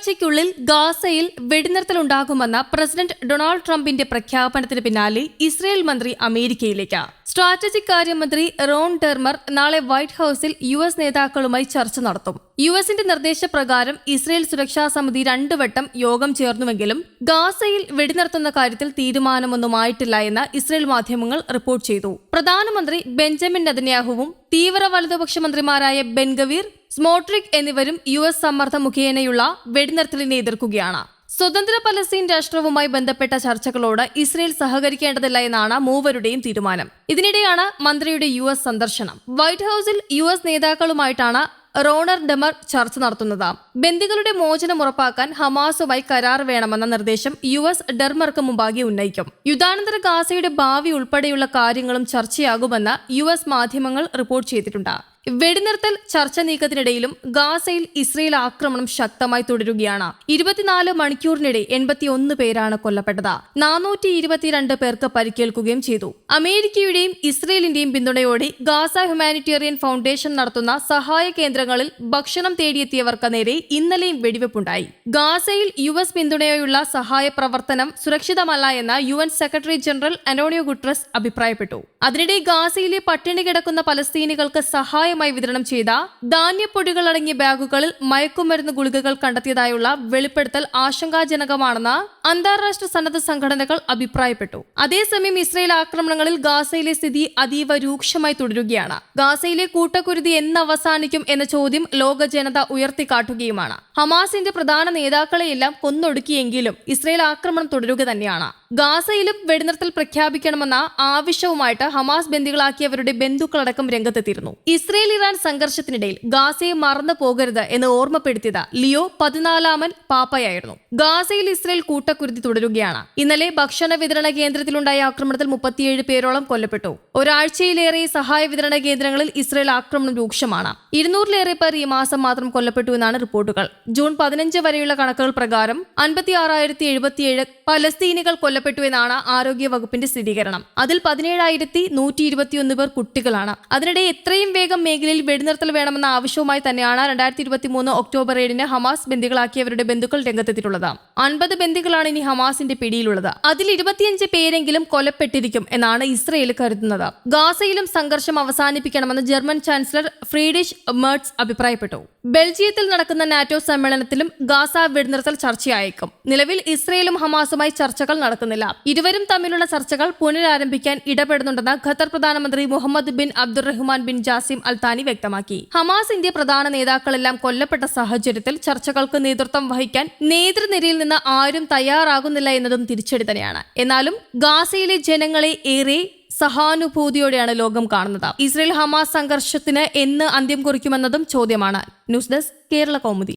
ഒരാഴ്ചയ്ക്കുള്ളിൽ ഗാസയിൽ വെടിനിർത്തലുണ്ടാകുമെന്ന president Donald ട്രംപിന്റെ പ്രഖ്യാപനത്തിന് പിന്നാലെ ഇസ്രയേൽ മന്ത്രി അമേരിക്കയിലേക്ക്. സ്ട്രാറ്റജിക് കാര്യമന്ത്രി റോൺ ഡെർമർ നാളെ വൈറ്റ് ഹൌസിൽ യു എസ് നേതാക്കളുമായി ചർച്ച നടത്തും. യു എസിന്റെ നിർദ്ദേശപ്രകാരം ഇസ്രയേൽ സുരക്ഷാ സമിതി രണ്ടു വട്ടം യോഗം ചേർന്നുവെങ്കിലും ഗാസയിൽ വെടിനിർത്തുന്ന കാര്യത്തിൽ തീരുമാനമൊന്നുമായിട്ടില്ല എന്ന് ഇസ്രയേൽ മാധ്യമങ്ങൾ റിപ്പോർട്ട് ചെയ്തു. പ്രധാനമന്ത്രി ബെഞ്ചമിൻ നെതന്യാഹുവും തീവ്ര വലതുപക്ഷ മന്ത്രിമാരായ ബെൻഗവീർ സ്മോട്രിക് എന്നിവരും യു എസ് സമ്മർദ്ദം മുഖേനയുള്ള വെടിനിർത്തലിനെ എതിർക്കുകയാണ്. സ്വതന്ത്ര പലസ്തീൻ രാഷ്ട്രവുമായി ബന്ധപ്പെട്ട ചർച്ചകളോട് ഇസ്രയേൽ സഹകരിക്കേണ്ടതില്ല എന്നാണ് മൂവരുടെയും തീരുമാനം. ഇതിനിടെയാണ് മന്ത്രിയുടെ യു എസ് സന്ദർശനം. വൈറ്റ് ഹൌസിൽ യു എസ് നേതാക്കളുമായിട്ടാണ് റോണർ ഡെമർ ചർച്ച നടത്തുന്നത്. ബന്ദികളുടെ മോചനം ഉറപ്പാക്കാൻ ഹമാസുമായി കരാർ വേണമെന്ന നിർദ്ദേശം യു എസ് ഡെർമർക്ക് മുമ്പാകെ ഉന്നയിക്കും. യുദ്ധാനന്തര ഗാസയുടെ ഭാവി ഉൾപ്പെടെയുള്ള കാര്യങ്ങളും ചർച്ചയാകുമെന്ന് യു എസ് മാധ്യമങ്ങൾ റിപ്പോർട്ട് ചെയ്തിട്ടുണ്ട്. വെടിനിർത്തൽ ചർച്ച നീക്കത്തിനിടയിലും ഗാസയിൽ ഇസ്രയേൽ ആക്രമണം ശക്തമായി തുടരുകയാണ്. ഇരുപത്തിനാല് മണിക്കൂറിനിടെ എൺപത്തിയൊന്ന് പേരാണ് കൊല്ലപ്പെട്ടത്. നാനൂറ്റി ഇരുപത്തിരണ്ട് പേർക്ക് പരിക്കേൽക്കുകയും ചെയ്തു. അമേരിക്കയുടെയും ഇസ്രയേലിന്റെയും പിന്തുണയോടെ ഗാസ ഹ്യൂമാനിറ്റേറിയൻ ഫൗണ്ടേഷൻ നടത്തുന്ന സഹായ കേന്ദ്രങ്ങളിൽ ഭക്ഷണം തേടിയെത്തിയവർക്ക് നേരെ ഇന്നലെയും വെടിവെപ്പുണ്ടായി. ഗാസയിൽ യു എസ് പിന്തുണയോയുള്ള സഹായ പ്രവർത്തനം സുരക്ഷിതമല്ല എന്ന് U N secretary general Antonio Guterres അഭിപ്രായപ്പെട്ടു. അതിനിടെ ഗാസയിലെ പട്ടിണി കിടക്കുന്ന പലസ്തീനികൾക്ക് സഹായമായി വിതരണം ചെയ്ത ധാന്യപ്പൊടികൾ അടങ്ങിയ ബാഗുകളിൽ മയക്കുമരുന്ന് ഗുളികകൾ കണ്ടെത്തിയതായുള്ള വെളിപ്പെടുത്തൽ ആശങ്കാജനകമാണെന്ന് അന്താരാഷ്ട്ര സന്നദ്ധ സംഘടനകൾ അഭിപ്രായപ്പെട്ടു. അതേസമയം ഇസ്രയേൽ ആക്രമണങ്ങളിൽ ഗാസയിലെ സ്ഥിതി അതീവ രൂക്ഷമായി തുടരുകയാണ്. ഗാസയിലെ കൂട്ടക്കുരുതി എന്ന് അവസാനിക്കും എന്ന ചോദ്യം ലോക ജനത ഉയർത്തിക്കാട്ടുകയുമാണ്. ഹമാസിന്റെ പ്രധാന നേതാക്കളെയെല്ലാം കൊന്നൊടുക്കിയെങ്കിലും ഇസ്രയേൽ ആക്രമണം തുടരുക തന്നെയാണ്. ഗാസയിലും വെടിനിർത്തൽ പ്രഖ്യാപിക്കണമെന്ന ആവശ്യവുമായിട്ട് ഹമാസ് ബന്ദികളാക്കിയവരുടെ ബന്ധുക്കളടക്കം രംഗത്തെത്തിയിരുന്നു. ഇസ്രയേൽ ഇറാൻ സംഘർഷത്തിനിടയിൽ ഗാസയെ മറന്നു പോകരുത് എന്ന് ഓർമ്മപ്പെടുത്തിയത് ലിയോ പതിനാലാമൻ പാപ്പയായിരുന്നു. ഗാസയിൽ ഇസ്രയേൽ കൂട്ടക്കുരുതി തുടരുകയാണ്. ഇന്നലെ ഭക്ഷണ വിതരണ കേന്ദ്രത്തിലുണ്ടായ ആക്രമണത്തിൽ മുപ്പത്തിയേഴ് പേരോളം കൊല്ലപ്പെട്ടു. ഒരാഴ്ചയിലേറെ സഹായ വിതരണ കേന്ദ്രങ്ങളിൽ ഇസ്രയേൽ ആക്രമണം രൂക്ഷമാണ്. ഇരുന്നൂറിലേറെ പേർ ഈ മാസം മാത്രം കൊല്ലപ്പെട്ടു എന്നാണ് റിപ്പോർട്ടുകൾ. ജൂൺ പതിനഞ്ച് വരെയുള്ള കണക്കുകൾ പ്രകാരം അൻപത്തി ആറായിരത്തി എഴുപത്തിയേഴ് പലസ്തീനികൾ കൊല്ലപ്പെട്ടു എന്നാണ് ആരോഗ്യ വകുപ്പിന്റെ സ്ഥിരീകരണം. അതിൽ പതിനേഴായിരത്തി നൂറ്റി ഇരുപത്തിയൊന്ന് പേർ കുട്ടികളാണ്. അതിനിടെ എത്രയും വേഗം മേഖലയിൽ വെടിനിർത്തൽ വേണമെന്ന ആവശ്യവുമായി തന്നെയാണ് രണ്ടായിരത്തി ഇരുപത്തി മൂന്ന് ഒക്ടോബർ ഏഴിന് ഹമാസ് ബന്ദികളാക്കിയവരുടെ ബന്ധുക്കൾ രംഗത്തെത്തിയിട്ടുള്ളത്. അൻപത് ബന്ദികളാണ് ഇനി ഹമാസിന്റെ പിടിയിലുള്ളത്. അതിൽ ഇരുപത്തിയഞ്ച് പേരെങ്കിലും കൊലപ്പെട്ടിരിക്കും എന്നാണ് ഇസ്രയേൽ കരുതുന്നത്. ഗാസയിലും സംഘർഷം അവസാനിപ്പിക്കണമെന്ന് ജർമ്മൻ ചാൻസലർ ഫ്രീഡിഷ് മേർട്സ് അഭിപ്രായപ്പെട്ടു. ബെൽജിയത്തിൽ നടക്കുന്ന നാറ്റോ സമ്മേളനത്തിലും ഗാസ വെടിനിർത്തൽ ചർച്ചയായേക്കും. നിലവിൽ ഇസ്രയേലും ഹമാസുമായി ചർച്ചകൾ നടക്കുന്നില്ല. ഇരുവരും തമ്മിലുള്ള ചർച്ചകൾ പുനരാരംഭിക്കാൻ ഇടപെടുന്നുണ്ടെന്ന് ഖത്തർ പ്രധാനമന്ത്രി Mohammed bin Abdulrahman bin Jassim Al Thani വ്യക്തമാക്കി. ഹമാസ് ഇന്ത്യ പ്രധാന നേതാക്കളെല്ലാം കൊല്ലപ്പെട്ട സാഹചര്യത്തിൽ ചർച്ചകൾക്ക് നേതൃത്വം വഹിക്കാൻ നേതൃനിരയിൽ നിന്ന് ആരും തയ്യാറാകുന്നില്ല എന്നതും തിരിച്ചടി തന്നെയാണ്. എന്നാലും ഗാസയിലെ ജനങ്ങളെ ഏറെ സഹാനുഭൂതിയോടെയാണ് ലോകം കാണുന്നത്. ഇസ്രയേൽ ഹമാസ് സംഘർഷത്തിന് എന്ന് അന്ത്യം കുറിക്കുമെന്നതും ചോദ്യമാണ്. News desk Kerala Kaumudi.